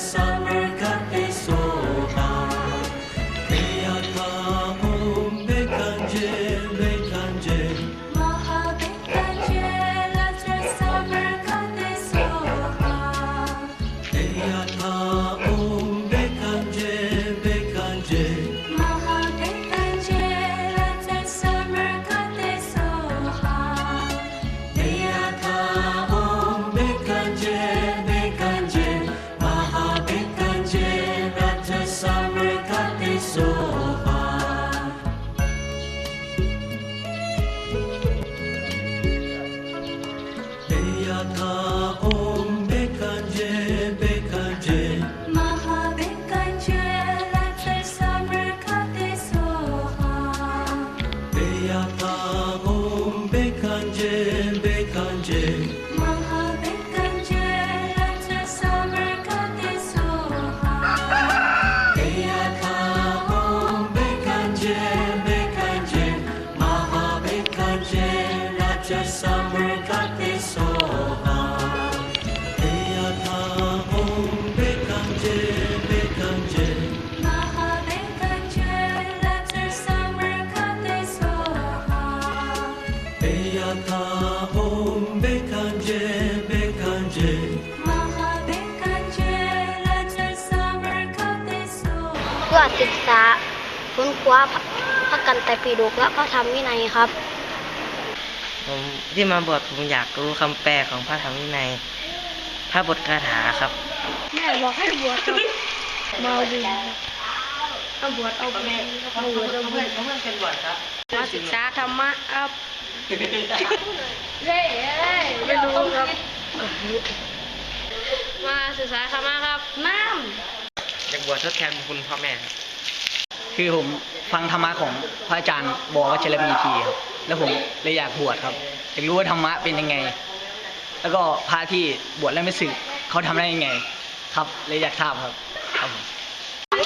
sun. Acıratı sabrı katli soğar Ey yatağı. Makaom bekanje bekanje มาคาเบกันเจและจะสามารถเข้าได้สู่เพื่อศึกษาค้นคว้าพระพระกันไตรปิฎกและพระธรรมวินัยครับ ผมที่มาบวชผมอยากรู้คำแปลของพระธรรมวินัยพระบทคาถาครับ แม่บอกให้บวชครับมาบุญ เอาบวชเอาบุญเอาบวชเอาบุญเพื่อนเป็นบวชครับมาศึกษาธรรมะครับ เฮ้ยไม่รู้ครับ มาศึกษาธรรมะครับ น้อยากบวชทดแทนคุณพ่อแม่ครับคือผมฟังธรรมะของพระอาจารย์บอกว่าเจรมีทีครับ แล้วผมเลยอยากบวชครับ อยากรู้ว่าธรรมะเป็นยังไง แล้วก็พระที่บวชแล้วไม่สึกเขาทำได้ยังไง ครับเลยอยากทราบครับครับผม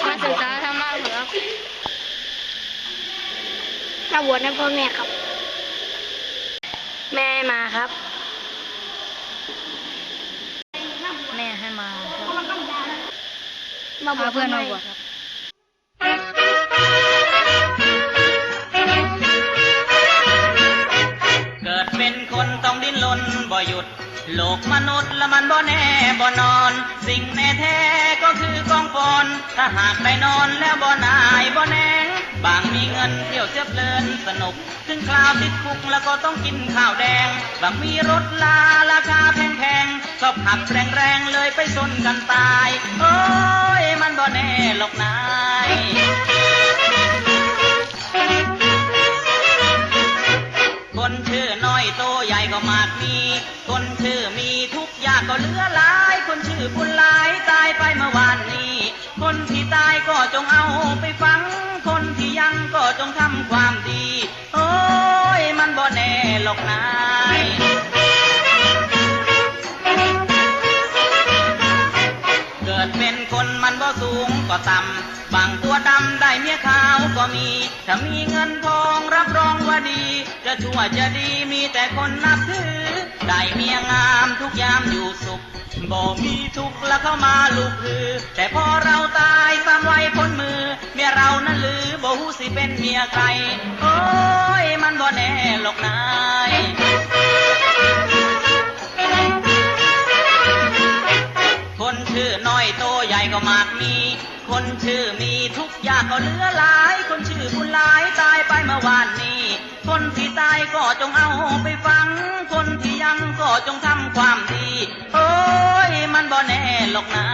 ำมาศึกษาธรร มะครับมาบวชให้พ่อแม่ครับ แม่มาครับ แม่ให้มาครับมาบวชเพื่อนมาบวชครับเกิดเป็นคนต้องดิ้นรนบ่หยุด โลกมนุษย์ละมันบ่แน่บ่นอน สิ่งแน่แท้ก็คือกองฟอนถ้าหากได้นอนแล้วบ่นายบ่แนงบางมีเงินเที่ยวเสียเพลินสนุก ถึงคราวติดคุกแล้วก็ต้องกินข้าวแดง บางมีรถลาราคาแพงๆชอบขับแรงๆเลยไปชนกันตาย โอ้ยมันบ่แน่หรอกนาย ก็มากมี คนชื่อมีทุกอย่างก็เหลือหลาย คนชื่อบุญหลายตายไปเมื่อวานนี้ คนที่ตายก็จงเอาไปฟัง คนที่ยังก็จงทำความดี โอ้ยมันบ่แน่หรอกนะ ก็มี ถ้ามีเงินทองรับรองว่าดี จะชั่วจะดีมีแต่คนนับถือ ได้เมียงามทุกยามอยู่สุขบ่มีทุกข์แล้วเข้ามาลูกคือ แต่พอเราตายตามไว้พ้นมือ เมียเรานั้นลือบ่ฮู้สิเป็นเมียใคร โอ้ยมันบ่แน่หรอกนายคนชื่อน้อยโตใหญ่ก็มากมี คนชื่อมีทุกอย่างก็เหลือหลาย คนชื่อคุณหลายตายไปเมื่อวานนี้ คนที่ตายก็จงเอาไปฟัง คนที่ยังก็จงทำความดี โอ้ยมันบ่แน่หรอกนะ